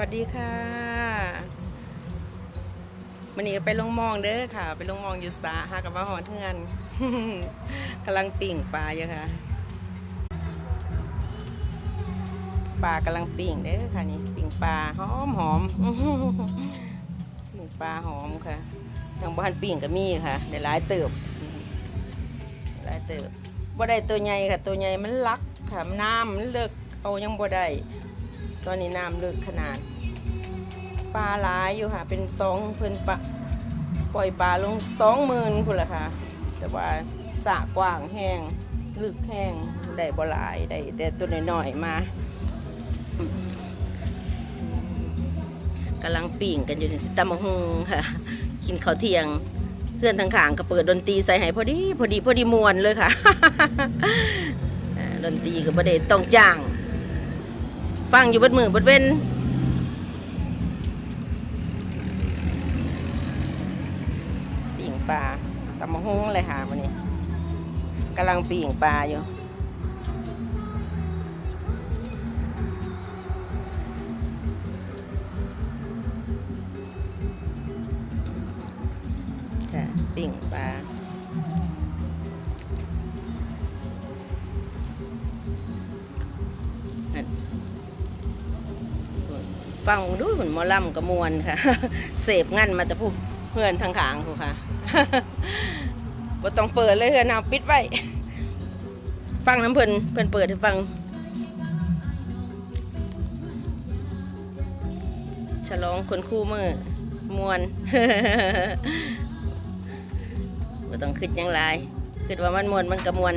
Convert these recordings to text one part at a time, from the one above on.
วัสดีค่ะมันนี้ไปลงมองเด้อค่ะ ไปลงมองอยู่สาหากับมาหอนเทือนกำลังปิ่งปลาอยู่ค่ะปลากำลังปิ่งเด้อค่ะนี่ปิ่งปลาหอมหอมปิ่งปลาหอมค่ะทางบ้านปิ่งก็มีค่ะได้หลายเติบหลายเติบบ่ได้ตัวใหญ่ค่ะ ตัวใหญ่มันลักค่ะน้ำมันเลิกเอายังบ่ได้ ตอนนี้น้ำลึกขนาด ปลาหลายอยู่ค่ะ เป็นสองเพิ่นปะปล่อยปลาลงสองหมื่นพุ่นละค่ะ แต่ว่าสระกว้างแห้งลึกแห้งได้บ่หลายได้แต่ตัวน้อยๆมากำลังปิ่งกันอยู่ในสิตามะฮุงค่ะ กินข้าวเที่ยงเพื่อนทางขางก็เปิดดนตรีใส่ให้พอดีพอดีพอดีมวนเลยค่ะดนตรีก็บ่ได้ต้องจ้าง ฟังอยู่เบดมือเบดเว้นปิ่งปลาตำมะฮุ้งเลยค่ะวันนี้กำลังปิ่งปลาอยู่ปิ่งปลา ฟังดูเหมือนมอลำกระมวลค่ะ เสพงั้นมาแต่ผู้เพื่อนทางขางผู้ค่ะบ่ต้องเปิดเลยเพื่อนเอาปิดไว้ฟังน้ำเพิ่นเพิ่นเปิดให้ฟัง ฉลองคนคู่มือมวนบ่ต้องคิดหยังหลายคิดว่ามันมวนมันกระมวล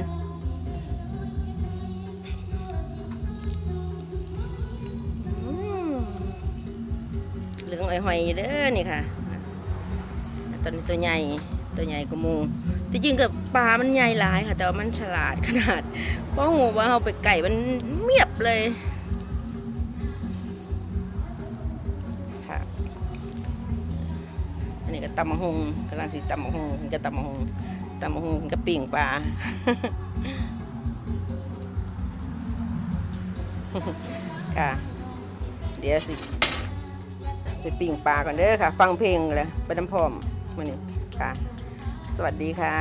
เหลืองอ้อยๆอยเด้อนี่ค่ะตอนนี้ตัวใหญ่ตัวใหญ่กว่ามูที่จริงกับปลา มันใหญ่หลายค่ะ แต่ว่ามันฉลาดขนาดเพราะหูว่าเอาไปไก่มันเมียบเลยค่ะอันนี้ก็ตำมะฮงกำลังสิตำมะฮงก็ตำมะฮงตำมะฮงก็ปิ่งปลาค่ะเดี๋ยวสิ ไปปิ่งปลาก่อนเด้อค่ะ ฟังเพลงเลยไปน้ำพร้อมวันนี้ค่ะ สวัสดีค่ะ